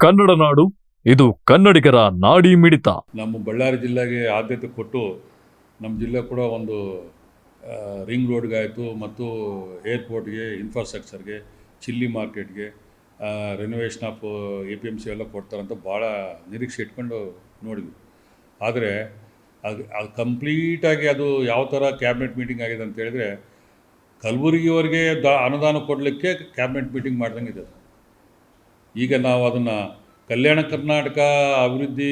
ಕನ್ನಡ ನಾಡು, ಇದು ಕನ್ನಡಿಗರ ನಾಡಿ ಮಿಡಿತ ನಮ್ಮ ಬಳ್ಳಾರಿ ಜಿಲ್ಲೆಗೆ ಆದ್ಯತೆ ಕೊಟ್ಟು ನಮ್ಮ ಜಿಲ್ಲೆ ಕೂಡ ಒಂದು ರಿಂಗ್ ರೋಡ್ಗಾಯಿತು ಮತ್ತು ಏರ್ಪೋರ್ಟ್ಗೆ ಇನ್ಫ್ರಾಸ್ಟ್ರಕ್ಚರ್ಗೆ ಚಿಲ್ಲಿ ಮಾರ್ಕೆಟ್ಗೆ renovation of A P M C ಎಲ್ಲ ಕೊಡ್ತಾರಂತ ಭಾಳ ನಿರೀಕ್ಷೆ ಇಟ್ಕೊಂಡು ನೋಡಿದ್ವಿ ಆದರೆ ಅದು ಅದು ಕಂಪ್ಲೀಟಾಗಿ ಅದು ಯಾವ ಥರ ಕ್ಯಾಬಿನೆಟ್ ಮೀಟಿಂಗ್ ಆಗಿದೆ ಅಂತ ಹೇಳಿದರೆ ಕಲಬುರಗಿಯವರಿಗೆ ದ, ಅನುದಾನ ಕೊಡಲಿಕ್ಕೆ ಕ್ಯಾಬಿನೆಟ್ ಮೀಟಿಂಗ್ ಮಾಡ್ದಂಗೆ ಇದೆ ಅದು. ಈಗ ನಾವು ಅದನ್ನು ಕಲ್ಯಾಣ ಕರ್ನಾಟಕ ಅಭಿವೃದ್ಧಿ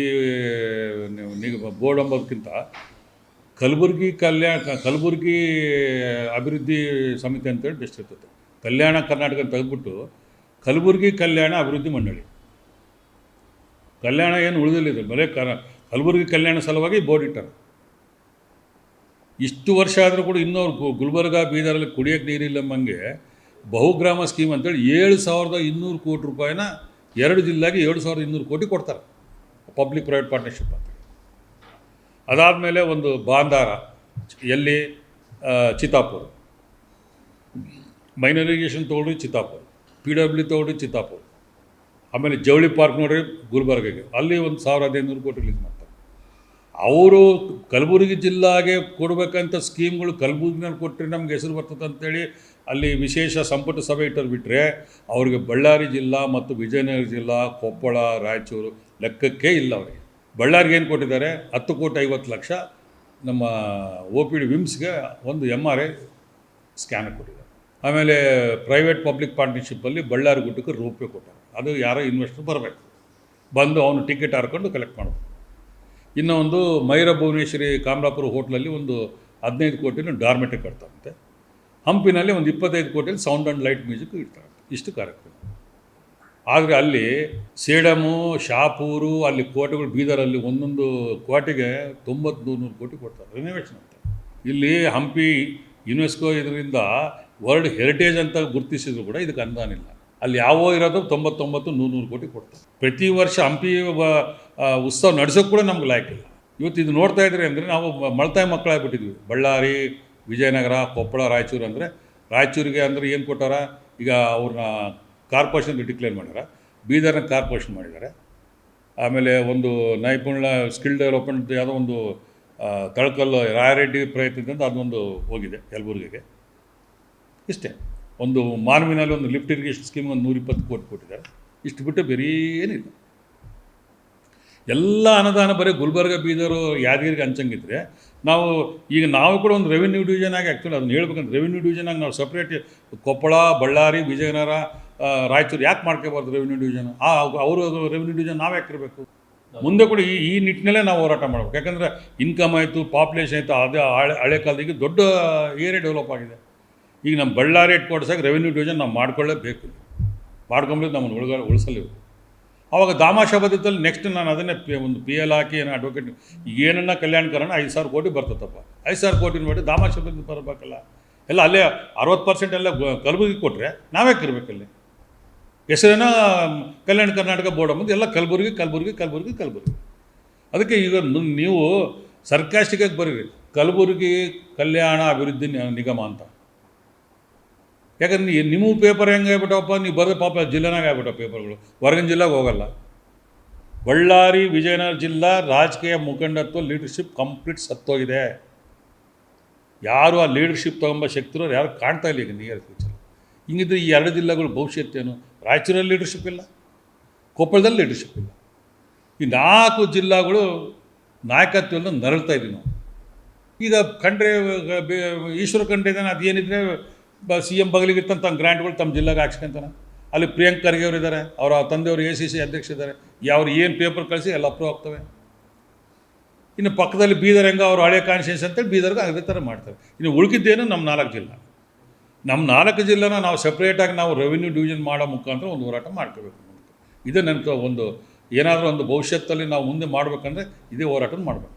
ನಿಗ, ಬೋರ್ಡ್ ಅಂಬೋದಕ್ಕಿಂತ ಕಲಬುರಗಿ ಕಲ್ಯಾಣ ಕಲಬುರ್ಗಿ ಅಭಿವೃದ್ಧಿ ಸಮಿತಿ ಅಂತೇಳಿ ಬೆಸ್ಟ್ ಇರ್ತದೆ. ಕಲ್ಯಾಣ ಕರ್ನಾಟಕ ಅಂತ ತೆಗೆದ್ಬಿಟ್ಟು ಕಲಬುರಗಿ ಕಲ್ಯಾಣ ಅಭಿವೃದ್ಧಿ ಮಂಡಳಿ. ಕಲ್ಯಾಣ ಏನು ಉಳಿದಿಲ್ಲ ಬರೀ ಕ ಕಲಬುರಗಿ ಕಲ್ಯಾಣ ಸಲುವಾಗಿ ಬೋರ್ಡ್ ಇಟ್ಟಾರೆ. ಇಷ್ಟು ವರ್ಷ ಆದರೂ ಕೂಡ ಇನ್ನೂ ಗುಲ್ಬರ್ಗ ಬೀದರಲ್ಲಿ ಕುಡಿಯೋಕ್ಕೆ ನೀರಿಲ್ಲಂಬಂಗೆ ಬಹುಗ್ರಾಮ ಸ್ಕೀಮ್ ಅಂತೇಳಿ ಏಳು ಸಾವಿರದ ಇನ್ನೂರು ಕೋಟಿ ರೂಪಾಯಿನ ಎರಡು ಜಿಲ್ಲೆಗೆ ಏಳು ಸಾವಿರದ ಇನ್ನೂರು ಕೋಟಿ ಕೊಡ್ತಾರೆ. ಪಬ್ಲಿಕ್ ಪ್ರೈವೇಟ್ ಪಾರ್ಟ್ನರ್ಶಿಪ್ ಅಂತ. ಅದಾದಮೇಲೆ ಒಂದು ಬಾಂದಾರ, ಎಲ್ಲಿ ಚಿತ್ತಾಪುರ. ಮೈನರ್ ಇರಿಗೇಷನ್ ತೊಗೊಳ್ರಿ, ಚಿತ್ತಾಪುರ. ಪಿ ಡಬ್ಲ್ಯೂ ತೊಗೊಳ್ರಿ, ಚಿತ್ತಾಪುರ. ಆಮೇಲೆ ಜವಳಿ ಪಾರ್ಕ್ ನೋಡ್ರಿ, ಗುಲ್ಬರ್ಗಗೆ. ಅಲ್ಲಿ ಒಂದು ಸಾವಿರ ಹದಿನೈದು ಕೋಟಿ ರಿಲೀಸ್ ಮಾಡ್ತಾರೆ. ಅವರು ಕಲಬುರಗಿ ಜಿಲ್ಲಾಗೆ ಕೊಡಬೇಕಂತ ಸ್ಕೀಮ್ಗಳು ಕಲಬುರಗಿನಲ್ಲಿ ಕೊಟ್ಟರೆ ನಮ್ಗೆ ಹೆಸರು ಬರ್ತದೆ ಅಂತೇಳಿ ಅಲ್ಲಿ ವಿಶೇಷ ಸಂಪುಟ ಸಭೆ ಇಟ್ಟರು ಬಿಟ್ಟರೆ ಅವ್ರಿಗೆ ಬಳ್ಳಾರಿ ಜಿಲ್ಲಾ ಮತ್ತು ವಿಜಯನಗರ ಜಿಲ್ಲಾ, ಕೊಪ್ಪಳ, ರಾಯಚೂರು ಲೆಕ್ಕಕ್ಕೆ ಇಲ್ಲ ಅವರಿಗೆ. ಬಳ್ಳಾರಿಗೆ ಏನು ಕೊಟ್ಟಿದ್ದಾರೆ? ಹತ್ತು ಕೋಟಿ ಐವತ್ತು ಲಕ್ಷ ನಮ್ಮ ಒ ಪಿ ಡಿ ವಿಮ್ಸ್ಗೆ ಒಂದು ಎಂ ಆರ್ ಐ ಸ್ಕ್ಯಾನ್ ಕೊಟ್ಟಿದ್ದಾರೆ. ಆಮೇಲೆ ಪ್ರೈವೇಟ್ ಪಬ್ಲಿಕ್ ಪಾರ್ಟ್ನರ್ಶಿಪ್ಪಲ್ಲಿ ಬಳ್ಳಾರಿ ಗುಟ್ಟಕ್ಕೆ ರೂಪಾಯಿ ಕೊಟ್ಟಾರೆ. ಅದು ಯಾರೋ ಇನ್ವೆಸ್ಟರ್ ಬರಬೇಕು. ಬಂದು ಅವನು ಟಿಕೆಟ್ ಹಾರ್ಕೊಂಡು ಕಲೆಕ್ಟ್ ಮಾಡಬೇಕು. ಇನ್ನೂ ಒಂದು ಮೈರ ಭುವನೇಶ್ವರಿ ಕಾಮರಾಪುರ ಹೋಟ್ಲಲ್ಲಿ ಒಂದು ಹದಿನೈದು ಕೋಟಿನ ಡಾರ್ಮೆಟ್ರಿ ಕಟ್ತಾರಂತೆ. ಹಂಪಿನಲ್ಲಿ ಒಂದು ಇಪ್ಪತ್ತೈದು ಕೋಟಿಯಲ್ಲಿ ಸೌಂಡ್ ಆ್ಯಂಡ್ ಲೈಟ್ ಮ್ಯೂಸಿಕ್ ಇಡ್ತಾರೆ. ಇಷ್ಟು ಕಾರ್ಯಕ್ರಮ. ಆದರೆ ಅಲ್ಲಿ ಸೇಡಮು, ಶಾಪೂರು, ಅಲ್ಲಿ ಕೋಟೆಗಳು, ಬೀದರಲ್ಲಿ ಒಂದೊಂದು ಕೋಟೆಗೆ ತೊಂಬತ್ತು ನೂರು ಕೋಟಿ ಕೊಡ್ತಾರೆ. ರಿನೋವೇಷನ್ ಅಂತ. ಇಲ್ಲಿ ಹಂಪಿ ಯುನೆಸ್ಕೋ ಇದರಿಂದ ವರ್ಲ್ಡ್ ಹೆರಿಟೇಜ್ ಅಂತ ಗುರುತಿಸಿದ್ರು ಕೂಡ ಇದಕ್ಕೆ ಅನುದಾನ ಇಲ್ಲ. ಅಲ್ಲಿ ಯಾವೋ ಇರೋದು ತೊಂಬತ್ತೊಂಬತ್ತು ನೂರು ನೂರು ಕೋಟಿ ಕೊಡ್ತಾರೆ. ಪ್ರತಿ ವರ್ಷ ಹಂಪಿ ಉತ್ಸವ ನಡೆಸೋಕೆ ಕೂಡ ನಮ್ಗೆ ಲಾಯಕ್ಕಿಲ್ಲ ಇವತ್ತು ಇದು ನೋಡ್ತಾ ಇದ್ರೆ ಅಂದರೆ ನಾವು ಮಳ್ತಾಯಿ ಮಕ್ಕಳಾಗ್ಬಿಟ್ಟಿದ್ವಿ. ಬಳ್ಳಾರಿ ವಿಜಯನಗರ, ಕೊಪ್ಪಳ, ರಾಯಚೂರು ಅಂದರೆ ರಾಯಚೂರಿಗೆ ಅಂದರೆ ಏನು ಕೊಟ್ಟಾರ? ಈಗ ಅವ್ರನ್ನ ಕಾರ್ಪೊರೇಷನ್ ಡಿಕ್ಲೇರ್ ಮಾಡ್ಯಾರ. ಬೀದರ್ನ ಕಾರ್ಪೊರೇಷನ್ ಮಾಡಿದ್ದಾರೆ. ಆಮೇಲೆ ಒಂದು ನೈಪುಣ್ಯ ಸ್ಕಿಲ್ ಡೆವಲಪ್ಮೆಂಟ್ ಯಾವುದೋ ಒಂದು ತಳಕಲ್ಲು ರಾಯರೆಡ್ಡಿ ಪ್ರಯತ್ನದಿಂದ ಅದೊಂದು ಹೋಗಿದೆ ಯಲಬುರ್ಗಿಗೆ. ಇಷ್ಟೇ. ಒಂದು ಮಾನವಿನಲ್ಲಿ ಒಂದು ಲಿಫ್ಟ್ ಇರಿಗೇಷನ್ ಸ್ಕೀಮ್ ಒಂದು ನೂರಿಪ್ಪತ್ತು ಕೋಟಿ ಕೊಟ್ಟಿದ್ದಾರೆ. ಇಷ್ಟು ಬಿಟ್ಟು ಬೇರೆ ಏನಿಲ್ಲ. ಎಲ್ಲ ಅನುದಾನ ಬರೀ ಗುಲ್ಬರ್ಗ, ಬೀದರು ಯಾದಗಿರಿಗೆ ಹಂಚಂಗಿದ್ರೆ ನಾವು ಈಗ ನಾವು ಕೂಡ ಒಂದು ರೆವಿನ್ಯೂ ಡಿವಿಷನ್ ಆಗಿ ಆ್ಯಕ್ಚುಲಿ ಅದನ್ನ ಹೇಳ್ಬೇಕಂದ್ರೆ ರೆವಿನ್ಯೂ ಡಿವಿಷನ್ ಆಗಿ ನಾವು ಸಪ್ರೇಟ್ ಕೊಪ್ಪಳ, ಬಳ್ಳಾರಿ, ವಿಜಯನಗರ ರಾಯಚೂರು ಯಾಕೆ ಮಾಡ್ಕೋಬಾರ್ದು ರೆವಿನ್ಯೂ ಡಿವಿಷನ್ ಆ, ಅವರು ರೆವಿನ್ಯೂ ಡಿವಿಷನ್ ನಾವು ಯಾಕಿರಬೇಕು ಮುಂದೆ ಕೂಡ ಈ ಈ ನಿಟ್ಟಿನಲ್ಲೇ ನಾವು ಹೋರಾಟ ಮಾಡಬೇಕು. ಯಾಕಂದರೆ ಇನ್ಕಮ್ ಆಯಿತು ಪಾಪ್ಯುಲೇಷನ್ ಆಯಿತು, ಅದೇ ಹಳೆ ಹಳೆ ಕಾಲದಿಗೆ ದೊಡ್ಡ ಏರಿಯಾ ಡೆವಲಪ್ ಆಗಿದೆ. ಈಗ ನಮ್ಮ ಬಳ್ಳಾರಿ ಹೆಡ್ ಕ್ವಾರ್ಟರ್ಸಾಗಿ ರೆವಿನ್ಯೂ ಡಿವಿಷನ್ ನಾವು ಮಾಡ್ಕೊಳ್ಳೇಬೇಕು. ಮಾಡ್ಕೊಂಬಿಟ್ಟು ನಮ್ಮನ್ನು ಉಳ್ಗ, ಉಳಿಸಲೇಬೇಕು. ಆವಾಗ ಪದ್ಧತಿಯಲ್ಲಿ ನೆಕ್ಸ್ಟ್ ನಾನು ಅದನ್ನೇ ಪಿ- ಒಂದು ಪಿ ಎಲ್ ಹಾಕಿ ಏನೋ ಅಡ್ವೊಕೇಟ್ ಏನನ್ನ ಕಲ್ಯಾಣ ಕರೋಣ, ಐದು ಸಾವಿರ ಕೋಟಿ ಬರ್ತದಪ್ಪ. ಐದು ಸಾವಿರ ಕೋಟಿ ನೋಡಿ ಪದ್ಧತಿ ಬರಬೇಕಲ್ಲ. ಎಲ್ಲ ಅಲ್ಲೇ ಅರವತ್ತು ಪರ್ಸೆಂಟ್ ಎಲ್ಲ ಕಲಬುರಗಿ ಕೊಟ್ಟರೆ ನಾವೇ ಕಿರ್ಬೇಕಲ್ಲಿ ಹೆಸರೇನ, ಕಲ್ಯಾಣ ಕರ್ನಾಟಕ ಬೋರ್ಡ್ ಅಂಬುದು ಎಲ್ಲ ಕಲಬುರಗಿ ಕಲಬುರಗಿ ಕಲಬುರಗಿ ಕಲಬುರಗಿ. ಅದಕ್ಕೆ ಈಗ ನೀವು ಸರ್ಕಾಸ್ಟಿಕಾಗಿ ಬರೀರಿ. ಕಲಬುರಗಿ ಕಲ್ಯಾಣ ಅಭಿವೃದ್ಧಿ ನಿಗಮ ಅಂತ. ಯಾಕಂದ್ರೆ ನಿಮ್ಮ ಪೇಪರ್ ಹೆಂಗೆ ಆಗ್ಬಿಟ್ಟವಪ್ಪ? ನೀವು ಬರೆದ ಪಾಪ ಜಿಲ್ಲೆನಾಗ ಆಗ್ಬಿಟ್ಟವ ಪೇಪರ್ಗಳು ಹೊರಗಿನ ಜಿಲ್ಲೆಗೆ ಹೋಗಲ್ಲ. ಬಳ್ಳಾರಿ, ವಿಜಯನಗರ ಜಿಲ್ಲಾ ರಾಜಕೀಯ ಮುಖಂಡತ್ವ ಲೀಡರ್ಶಿಪ್ ಕಂಪ್ಲೀಟ್ ಸತ್ತೋಗಿದೆ. ಯಾರು ಆ ಲೀಡರ್ಶಿಪ್ ತಗೊಂಬ ಶಕ್ತಿರೋರು ಯಾರು ಕಾಣ್ತಾ ಇಲ್ಲ ಈಗ ನಿಯರ್ ಫ್ಯೂಚರ್ ಹಿಂಗಿದ್ರೆ ಈ ಎರಡು ಜಿಲ್ಲೆಗಳು ಭವಿಷ್ಯತ್ತೇನು ರಾಯಚೂರಲ್ಲಿ ಲೀಡರ್ಶಿಪ್ ಇಲ್ಲ. ಕೊಪ್ಪಳದಲ್ಲಿ ಲೀಡರ್ಶಿಪ್ ಇಲ್ಲ. ಈ ನಾಲ್ಕು ಜಿಲ್ಲಾಗಳು ನಾಯಕತ್ವದಲ್ಲಿ ನರಳ್ತಾ ಇದ್ದೀವಿ ನಾವು. ಈಗ ಕಂಡ್ರೆ ಈಶ್ವರ ಇದ್ದಾನೆ ಅದೇನಿದ್ರೆ ಬ ಸಿ ಎಂ ತಮ್ಮ ಗ್ರ್ಯಾಂಟ್ಗಳು ತಮ್ಮ ಜಿಲ್ಲೆಗೆ ಹಾಕ್ಸ್ಕೊಂತಾನೆ. ಅಲ್ಲಿ ಪ್ರಿಯಾಂಕ್ ಖರ್ಗೆ ಅವರು ಇದ್ದಾರೆ ಅವರ ತಂದೆಯವರು ಎ ಸಿ ಸಿ ಅಧ್ಯಕ್ಷ ಇದ್ದಾರೆ ಯಾವ್ರು ಏನು ಪೇಪರ್ ಕಳಿಸಿ ಎಲ್ಲ ಅಪ್ರೂವ್ ಆಗ್ತವೆ. ಇನ್ನು ಪಕ್ಕದಲ್ಲಿ ಬೀದರ್ ಹೆಂಗೆ ಅವರು ಹಳೆ ಕಾನ್ಸ್ಟಿಟ್ಯೂನ್ಸಿ ಅಂತೇಳಿ ಬೀದರ್ಗೆ ಅದೇ ಥರ ಮಾಡ್ತಾರೆ. ಇನ್ನು ಉಳಿದಿದ್ದೇನು ನಮ್ಮ ನಾಲ್ಕು ಜಿಲ್ಲೆ. ನಮ್ಮ ನಾಲ್ಕು ಜಿಲ್ಲೆನ ನಾವು ಸಪ್ರೇಟಾಗಿ ನಾವು ರೆವಿನ್ಯೂ ಡಿವಿಷನ್ ಮಾಡೋ ಮುಖಾಂತರ ಒಂದು ಹೋರಾಟ ಮಾಡ್ಕೋಬೇಕು ಇದೇ ನನ್ನ ಒಂದು ಏನಾದರೂ ಒಂದು ಭವಿಷ್ಯತ್ತಲ್ಲಿ ನಾವು ಮುಂದೆ ಮಾಡಬೇಕಂದ್ರೆ ಇದೇ ಹೋರಾಟ ಮಾಡಬೇಕು.